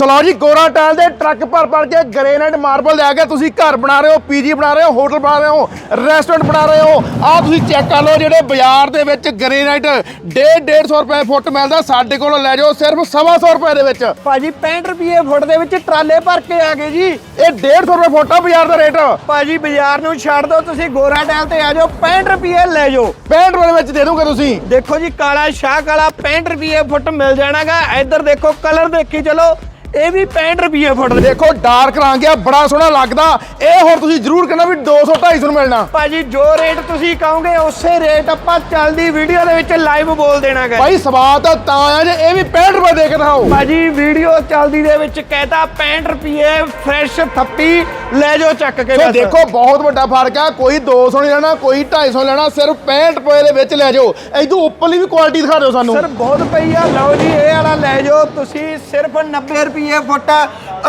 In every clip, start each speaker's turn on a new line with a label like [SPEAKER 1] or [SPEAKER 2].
[SPEAKER 1] Slow ਜੀ ਗੋਰਾ tile ਦੇ ਟਰੱਕ ਭਰ ਭਰ ਕੇ ਗ੍ਰੇਨਾਈਟ ਮਾਰਬਲ ਲੈ ਕੇ ਤੁਸੀਂ ਘਰ ਬਣਾ ਰਹੇ ਹੋ ਪੀਜੀ ਬਣਾ ਰਹੇ ਹੋ ਹੋਟਲ ਬਣਾ ਰਹੇ ਹੋ ਰੈਸਟੋਰੈਂਟ ਬਣਾ ਰਹੇ ਹੋ। ਆਹ ਤੁਸੀਂ ਚੈੱਕ ਕਰ ਲਓ ਜਿਹੜੇ ਬਾਜ਼ਾਰ ਦੇ ਵਿੱਚ ਗ੍ਰੇਨਾਈਟ 1.5 150 ਰੁਪਏ ਫੁੱਟ ਮਿਲਦਾ ਸਾਡੇ ਕੋਲੋਂ ਲੈ ਜਾਓ ਸਿਰਫ 125 ਰੁਪਏ ਦੇ ਵਿੱਚ।
[SPEAKER 2] ਭਾਜੀ 65 ਰੁਪਏ ਫੁੱਟ ਦੇ ਵਿੱਚ ਟਰਾਲੇ ਭਰ ਕੇ ਆ ਗਏ ਜੀ।
[SPEAKER 1] ਇਹ 150 ਰੁਪਏ ਫੁੱਟ ਆ ਬਾਜ਼ਾਰ ਦਾ ਰੇਟ।
[SPEAKER 2] ਭਾਜੀ ਬਾਜ਼ਾਰ ਨੂੰ ਛੱਡ ਦਿਓ ਤੁਸੀਂ ਗੋਰਾ ਟੈਲ ਤੇ ਆ ਜਾਓ 65 ਰੁਪਏ ਲੈ ਜਾਓ।
[SPEAKER 1] 65 ਰੁਪਏ ਦੇ ਵਿੱਚ ਦੇ ਦੋਗੇ ਤੁਸੀਂ।
[SPEAKER 2] ਦੇਖੋ ਜੀ ਕਾਲਾ ਸ਼ਾਹ ਕਾਲਾ 65 ਰੁਪਏ ਫੁੱਟ ਮਿਲ ਜਾਣਾਗਾ। ਇੱਧਰ ਦੇਖੋ ਕਲਰ ਦੇਖੀ ਚਲੋ। ਇਹ ਵੀ 65 ਰੁਪਏ ਫੁੱਟ ਦੇ
[SPEAKER 1] ਦੇਖੋ ਡਾਰਕ ਰੰਗ ਆ ਬੜਾ ਸੋਹਣਾ ਲੱਗਦਾ। ਇਹ ਹੁਣ ਤੁਸੀਂ ਜ਼ਰੂਰ ਕਹਿਣਾ ਵੀ 200 250 ਨੂੰ ਮਿਲਣਾ।
[SPEAKER 2] ਭਾਜੀ ਜੋ ਰੇਟ ਤੁਸੀਂ ਕਹੋਗੇ ਉਸੇ ਰੇਟ ਆਪਾਂ ਚੱਲਦੀ ਵੀਡੀਓ ਦੇ ਵਿੱਚ ਲਾਈਵ ਬੋਲ ਦੇਣਾਗਾ
[SPEAKER 1] ਭਾਈ ਸਵਾਦ ਤਾਂ ਤਾਂ ਆ ਜੇ ਇਹ ਵੀ 65 ਰੁਪਏ ਦੇ ਕੇ ਦਿਖਾਓ।
[SPEAKER 2] ਭਾਜੀ ਵੀਡੀਓ ਚੱਲਦੀ ਦੇ ਵਿੱਚ ਕਹਿਤਾ 65 ਰੁਪਏ ਫਰੈਸ਼ ਥੱਪੀ ਲੈ ਜਾਓ ਚੱਕ ਕੇ
[SPEAKER 1] ਸੋ
[SPEAKER 2] ਬਸ।
[SPEAKER 1] ਦੇਖੋ ਬਹੁਤ ਵੱਡਾ ਫ਼ਰਕ ਆ। ਕੋਈ 200 ਨਹੀਂ ਲੈਣਾ ਕੋਈ 250 ਲੈਣਾ ਸਿਰਫ 65 ਰੁਪਏ ਦੇ ਵਿੱਚ ਲੈ ਜਾਓ। ਇਦੋਂ ਉੱਪਰਲੀ ਵੀ ਕੁਆਲਿਟੀ ਦਿਖਾ ਦਿਓ ਸਾਨੂੰ।
[SPEAKER 2] ਸਰ ਬਹੁਤ ਪਈ ਆ। ਲਓ ਜੀ ਇਹ ਵਾਲਾ ਲੈ ਜਾਓ। ਤੁਸੀਂ ਸਿਰਫ 90 ਰੁਪਏ ਫੁੱਟ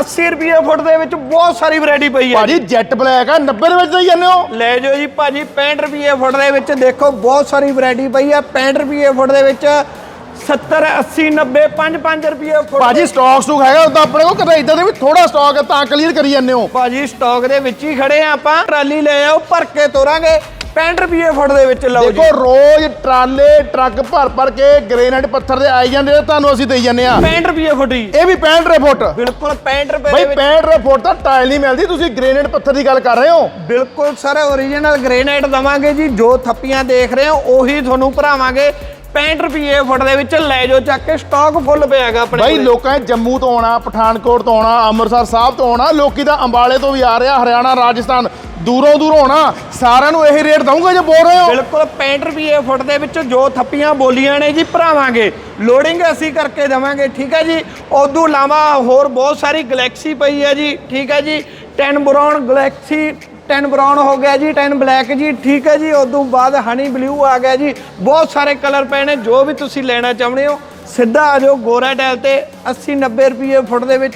[SPEAKER 2] 80 ਰੁਪਏ ਫੁੱਟ ਦੇ ਵਿੱਚ ਬਹੁਤ ਸਾਰੀ ਵੈਰਾਈਟੀ ਪਈ ਆ
[SPEAKER 1] ਭਾਜੀ ਜੈਟ ਬਲੈਕ ਆ 90 ਦੇ ਵਿੱਚ ਦੇਈ ਜਾਂਦੇ ਹੋ।
[SPEAKER 2] ਲੈ ਜਾਓ ਜੀ ਭਾਜੀ 65 ਰੁਪਏ ਫੁੱਟ ਦੇ ਵਿੱਚ ਦੇਖੋ ਬਹੁਤ ਸਾਰੀ ਵੈਰਾਈਟੀ ਪਈ ਆ। 65 ਰੁਪਏ ਫੁੱਟ ਦੇ ਵਿੱਚ 70 80 90 5 5 ਰੁਪਏ ਫੁੱਟ
[SPEAKER 1] ਭਾਜੀ ਸਟਾਕ ਸਟੂਕ ਹੈਗਾ ਉਦਾਂ ਆਪਣੇ ਕੋਲ ਕਿਤੇ ਇਦਾਂ ਦੇ ਵੀ ਥੋੜਾ ਸਟਾਕ ਹੈ ਤਾਂ ਕਲੀਅਰ ਕਰੀ ਜਾਂਦੇ ਹੋ।
[SPEAKER 2] ਭਾਜੀ ਸਟਾਕ ਦੇ ਵਿੱਚ ਹੀ ਖੜੇ ਆ ਆਪਾਂ। ਟਰਾਲੀ ਲੈ ਆਓ ਭਰ ਕੇ ਤੋਰਾਂਗੇ। 65 ਰੁਪਏ ਫੁੱਟ ਦੇ ਵਿੱਚ ਲਓ
[SPEAKER 1] ਦੇਖੋ
[SPEAKER 2] ਜੀ।
[SPEAKER 1] ਰੋਜ਼ ਟਰਾਲੇ ਟਰੱਕ ਭਰ ਭਰ ਕੇ ਗ੍ਰੇਨਾਈਟ ਪੱਥਰ ਦੇ ਆਈ ਜਾਂਦੇ ਆ ਤੁਹਾਨੂੰ ਅਸੀਂ ਦੇਈ ਜਾਂਦੇ ਆ
[SPEAKER 2] 65 ਰੁਪਏ ਫੁੱਟ ਜੀ।
[SPEAKER 1] ਇਹ ਵੀ 65 ਰੁਪਏ ਫੁੱਟ।
[SPEAKER 2] ਬਿਲਕੁਲ 65 ਰੁਪਏ ਦੇ ਵਿੱਚ।
[SPEAKER 1] 65 ਰੁਪਏ ਫੁੱਟ ਤਾਂ ਟਾਇਲ ਨਹੀਂ ਮਿਲਦੀ ਤੁਸੀਂ ਗ੍ਰੇਨਾਈਟ ਪੱਥਰ ਦੀ ਗੱਲ ਕਰ ਰਹੇ ਹੋ।
[SPEAKER 2] ਬਿਲਕੁਲ ਸਰ ਓਰੀਜਨਲ ਗ੍ਰੇਨਾਈਟ ਦਵਾਂਗੇ ਜੀ ਜੋ ਥੱਪੀਆਂ ਦੇਖ ਰਹੇ ਹੋ ਉਹੀ ਤੁਹਾਨੂੰ ਭਰਾਵਾਂਗੇ। 65 ਰੁਪਏ ਫੁੱਟ ਦੇ ਵਿੱਚ ਲੈ ਜਾਓ ਚੱਕ ਕੇ ਸਟਾਕ ਫੁੱਲ ਪਿਆਗਾ ਆਪਣੇ
[SPEAKER 1] ਭਾਈ
[SPEAKER 2] ਕੋਲੇ।
[SPEAKER 1] ਲੋਕਾਂ ਨੇ ਜੰਮੂ ਤੋਂ ਆਉਣਾ ਪਠਾਨਕੋਟ ਤੋਂ ਆਉਣਾ ਅੰਮ੍ਰਿਤਸਰ ਸਾਹਿਬ ਤੋਂ ਆਉਣਾ ਲੋਕੀ ਤਾਂ ਅੰਬਾਲੇ ਤੋਂ ਵੀ ਆ ਰਹੇ ਹਰਿਆਣਾ ਰਾਜਸਥਾਨ ਦੂਰੋਂ ਦੂਰੋਂ ਆਉਣਾ। ਸਾਰਿਆਂ ਨੂੰ ਇਹੀ ਰੇਟ ਦਊਂਗੇ ਜੇ ਬੋਲ ਰਹੇ ਹੋ।
[SPEAKER 2] ਬਿਲਕੁਲ 65 ਰੁਪਏ ਫੁੱਟ ਦੇ ਵਿੱਚ ਜੋ ਥੱਪੀਆਂ ਬੋਲੀਆਂ ਨੇ ਜੀ ਭਰਾਵਾਂਗੇ। ਲੋਡਿੰਗ ਅਸੀਂ ਕਰਕੇ ਦੇਵਾਂਗੇ ਠੀਕ ਹੈ ਜੀ। ਉਦੋਂ ਇਲਾਵਾ ਹੋਰ ਬਹੁਤ ਸਾਰੀ ਗਲੈਕਸੀ ਪਈ ਹੈ ਜੀ ਠੀਕ ਹੈ ਜੀ। 10 ਬਰਾਊਨ ਗਲੈਕਸੀ 10 ਬਰਾਊਨ ਹੋ ਗਿਆ ਜੀ 10 ਬਲੈਕ ਜੀ, ਠੀਕ ਹੈ ਜੀ, ਉਦੋਂ ਬਾਅਦ ਹਨੀ ਬਲੂ ਆ ਗਿਆ ਜੀ। ਬਹੁਤ ਸਾਰੇ ਕਲਰ ਪਏ ਨੇ, ਜੋ ਵੀ ਤੁਸੀਂ ਲੈਣਾ ਚਾਹੁੰਦੇ ਹੋ, ਸਿੱਧਾ ਆ ਜਾਓ ਗੋਰਾ ਟੈਲ ਤੇ 80 90 ਰੁਪਏ ਫੁੱਟ ਦੇ ਵਿੱਚ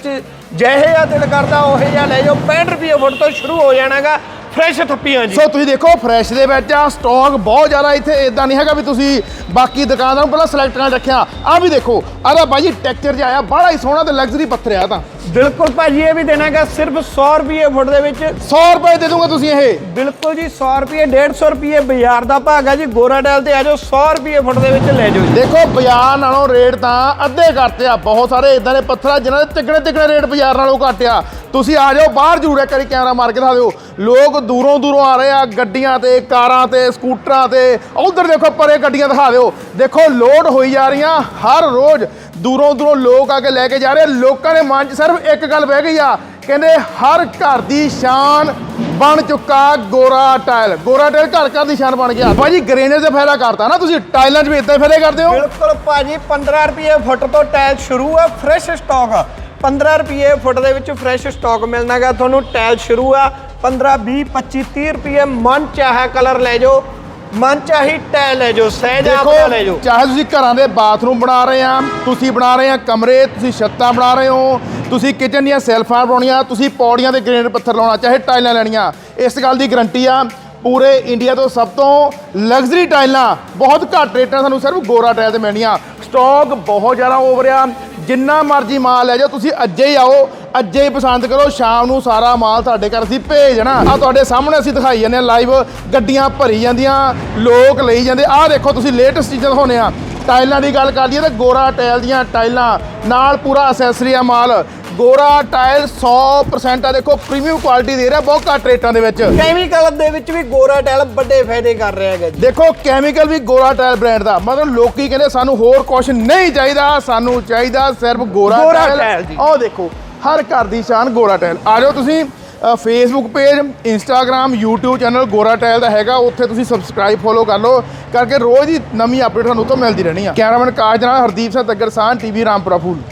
[SPEAKER 2] ਜਿਹੇ ਆ ਦਿਲ ਕਰਦਾ, ਉਹੇ ਜਿਹਾ ਲੈ ਜਾਓ। 65 ਰੁਪਏ ਫੁੱਟ ਤੋਂ ਸ਼ੁਰੂ ਹੋ ਜਾਣਾਗਾ, ਫਰੈਸ਼ ਥੱਪੀਆਂ ਜੀ।
[SPEAKER 1] ਸੋ ਤੁਸੀਂ ਦੇਖੋ, ਫਰੈਸ਼ ਦੇ ਵਿੱਚ ਆ, ਸਟਾਕ ਬਹੁਤ ਜ਼ਿਆਦਾ ਇੱਥੇ ਇਦਾਂ ਨਹੀਂ ਹੈਗਾ ਵੀ ਤੁਸੀਂ ਬਾਕੀ ਦੁਕਾਨਦਾਰਾਂ ਨੂੰ ਪਹਿਲਾਂ ਸਿਲੈਕਟ ਕਰਨ ਰੱਖਿਆ। ਆ ਵੀ ਦੇਖੋ, ਆਹ ਬਾਈ ਜੀ ਟੈਕਸਚਰ ਜਿਹਾ ਆਇਆ ਬੜਾ ਹੀ ਸੋਹਣਾ ਤੇ ਲਗਜ਼ਰੀ ਪੱਥਰ ਆ ਤਾਂ।
[SPEAKER 2] ਬਿਲਕੁਲ ਭਾਜੀ ਇਹ ਵੀ ਦੇਣਾਗਾ ਸਿਰਫ 100 ਰੁਪਏ ਫੁੱਟ ਦੇ ਵਿੱਚ।
[SPEAKER 1] 100 ਰੁਪਏ ਦੇ ਦੂੰਗਾ ਤੁਸੀਂ ਇਹ।
[SPEAKER 2] ਬਿਲਕੁਲ ਜੀ 100 ਰੁਪਏ 150 ਰੁਪਏ ਬਾਜ਼ਾਰ ਦਾ ਭਾਗ ਹੈ ਜੀ ਗੋਰਾ ਡੈਲ ਤੇ ਆ ਜਾਓ 100 ਰੁਪਏ ਫੁੱਟ ਦੇ ਵਿੱਚ ਲੈ ਜਾਓ ਜੀ।
[SPEAKER 1] ਦੇਖੋ ਬਾਜ਼ਾਰ ਨਾਲੋਂ ਰੇਟ ਤਾਂ ਅੱਧੇ ਕਰਤੇ ਆ ਬਹੁਤ ਸਾਰੇ ਇਦਾਂ ਦੇ ਪੱਥਰ ਜਿਨ੍ਹਾਂ ਦੇ ਤਿੱਗਣੇ ਤਿੱਗਣੇ ਰੇਟ ਬਾਜ਼ਾਰ ਨਾਲੋਂ ਘੱਟ ਆ। ਤੁਸੀਂ ਆ ਜਾਓ ਬਾਹਰ ਜ਼ਰੂਰ ਇੱਕ ਵਾਰੀ ਕੈਮਰਾ ਮਾਰ ਕੇ ਦਿਖਾ ਦਿਓ। ਲੋਕ ਦੂਰੋਂ ਦੂਰੋਂ ਆ ਰਹੇ ਆ ਗੱਡੀਆਂ ਤੇ ਕਾਰਾਂ ਤੇ ਸਕੂਟਰਾਂ ਤੇ। ਉਧਰ ਦੇਖੋ ਪਰੇ ਗੱਡੀਆਂ ਦਿਖਾ ਦਿਓ। ਦੇਖੋ ਲੋਡ ਹੋਈ ਜਾ ਰਹੀਆਂ ਹਰ ਰੋਜ਼। ਦੂਰੋਂ ਦੂਰੋਂ ਲੋਕ ਆ ਕੇ ਲੈ ਕੇ ਜਾ ਰਹੇ ਆ। ਲੋਕਾਂ ਦੇ ਮਨ 'ਚ ਸਿਰਫ ਇੱਕ ਗੱਲ ਬਹਿ ਗਈ ਆ, ਕਹਿੰਦੇ ਹਰ ਘਰ ਦੀ ਸ਼ਾਨ ਬਣ ਚੁੱਕਾ ਗੋਰਾ ਟਾਇਲ। ਗੋਰਾ ਟਾਇਲ ਘਰ ਘਰ ਦੀ ਸ਼ਾਨ ਬਣ ਗਿਆ। ਭਾਜੀ ਗ੍ਰੇਨੇਜ ਦਾ ਫਾਇਦਾ ਕਰਤਾ ਨਾ ਤੁਸੀਂ, ਟਾਇਲਾਂ 'ਚ ਵੀ ਇਦਾਂ ਫਾਇਦੇ ਕਰਦੇ ਹੋ।
[SPEAKER 2] ਬਿਲਕੁਲ ਭਾਜੀ 15 ਰੁਪਏ ਫੁੱਟ ਤੋਂ ਟਾਇਲ ਸ਼ੁਰੂ ਆ, ਫਰੈਸ਼ ਸਟਾਕ 15 ਰੁਪਏ ਫੁੱਟ ਦੇ ਵਿੱਚ ਫਰੈਸ਼ ਸਟਾਕ ਮਿਲਣਾਗਾ, ਤੁਹਾਨੂੰ ਟਾਇਲ ਸ਼ੁਰੂ ਆ। 15 20 25 30 ਰੁਪਏ ਮਨ ਚਾਹੇ ਕਲਰ ਲੈ ਜਾਓ। ਮਨ ਚਾਹੀ ਟਾਇਲ ਲੈ ਜਾਓ ਸਹਿਜ
[SPEAKER 1] ਦੇਖੋ
[SPEAKER 2] ਆਪਣਾ ਲੈ ਜਾਓ
[SPEAKER 1] ਚਾਹੇ ਤੁਸੀਂ ਘਰਾਂ ਦੇ ਬਾਥਰੂਮ ਬਣਾ ਰਹੇ ਆ ਤੁਸੀਂ ਬਣਾ ਰਹੇ ਆ ਕਮਰੇ ਤੁਸੀਂ ਛੱਤਾਂ ਬਣਾ ਰਹੇ ਹੋ ਤੁਸੀਂ ਕਿਚਨ ਦੀਆਂ ਸੈਲਫਾਂ ਬਣਾਉਣੀਆਂ ਤੁਸੀਂ ਪੌੜੀਆਂ ਦੇ ਗ੍ਰੇਨੇਡ ਪੱਥਰ ਲਾਉਣਾ ਚਾਹੇ ਟਾਈਲਾਂ ਲੈਣੀਆਂ। ਇਸ ਗੱਲ ਦੀ ਗਰੰਟੀ ਆ ਪੂਰੇ ਇੰਡੀਆ ਤੋਂ ਸਭ ਤੋਂ ਲਗਜ਼ਰੀ ਟਾਈਲਾਂ ਬਹੁਤ ਘੱਟ ਰੇਟਾਂ ਸਾਨੂੰ ਸਿਰਫ ਗੋਰਾ ਟਾਇਲ ਤੇ ਮਿਲਣੀਆਂ। ਸਟਾਕ ਬਹੁਤ ਜ਼ਿਆਦਾ ਓਵਰ ਆ ਜਿੰਨਾ ਮਰਜ਼ੀ ਮਾਲ ਲੈ ਜਾਓ ਤੁਸੀਂ ਅੱਜੇ ਹੀ ਆਓ ਅੱਜੇ ਹੀ ਪਸੰਦ ਕਰੋ ਸ਼ਾਮ ਨੂੰ ਸਾਰਾ ਮਾਲ ਤੁਹਾਡੇ ਘਰ ਅਸੀਂ ਭੇਜਣਾ ਆ ਤੁਹਾਡੇ ਸਾਹਮਣੇ ਅਸੀਂ ਦਿਖਾਈ ਜਾਂਦੇ ਆ ਲਾਈਵ ਗੱਡੀਆਂ ਭਰੀ ਜਾਂਦੀਆਂ ਲੋਕ ਲਈ ਜਾਂਦੇ। ਆਹ ਦੇਖੋ ਤੁਸੀਂ ਲੇਟੈਸਟ ਚੀਜ਼ਾਂ ਦਿਖਾਉਂਦੇ ਆ ਟਾਈਲਾਂ ਦੀ ਗੱਲ ਕਰ ਲਈਏ ਤਾਂ ਗੋਰਾ ਟਾਇਲ ਦੀਆਂ ਟਾਈਲਾਂ ਨਾਲ ਪੂਰਾ ਅਸੈਸਰੀ ਆ ਮਾਲ। ਗੋਰਾ ਟਾਇਲ 100% ਆ ਦੇਖੋ ਪ੍ਰੀਮੀਅਮ ਕੁਆਲਿਟੀ ਦੇ ਰਿਹਾ ਬਹੁਤ ਘੱਟ ਰੇਟਾਂ ਦੇ ਵਿੱਚ।
[SPEAKER 2] ਕੈਮੀਕਲ ਦੇ ਵਿੱਚ ਵੀ ਗੋਰਾ ਟਾਇਲ ਵੱਡੇ ਫਾਇਦੇ ਕਰ ਰਿਹਾ ਹੈਗਾ
[SPEAKER 1] ਦੇਖੋ ਕੈਮੀਕਲ ਵੀ ਗੋਰਾ ਟਾਇਲ ਬ੍ਰਾਂਡ ਦਾ। ਮਤਲਬ ਲੋਕੀ ਕਹਿੰਦੇ ਸਾਨੂੰ ਹੋਰ ਕੁਝ ਨਹੀਂ ਚਾਹੀਦਾ ਸਾਨੂੰ ਚਾਹੀਦਾ ਸਿਰਫ ਗੋਰਾ ਟਾਇਲ। ਆਹ ਦੇਖੋ ਹਰ ਘਰ ਦੀ ਸ਼ਾਨ ਗੋਰਾ ਟਾਇਲ ਆ ਜਾਓ ਤੁਸੀਂ Facebook page Instagram YouTube channel Gora tile ਦਾ ਹੈਗਾ। ਉੱਥੇ ਤੁਸੀਂ ਸਬਸਕ੍ਰਾਈਬ ਫੋਲੋ ਕਰ ਲਓ। ਕਰਕੇ ਰੋਜ਼ ਦੀ ਨਵੀਂ ਅਪਡੇਟ ਤੁਹਾਨੂੰ ਉੱਥੋਂ ਮਿਲਦੀ ਰਹਿਣੀ ਆ। ਕੈਮਰਾਮੈਨ ਕਾਜ ਨਾਲ ਹਰਦੀਪ ਸਿੰਘ ਤੱਗਰ ਸਾਨ ਟੀਵੀ, ਰਾਮਪੁਰਾ, ਫੂਲ।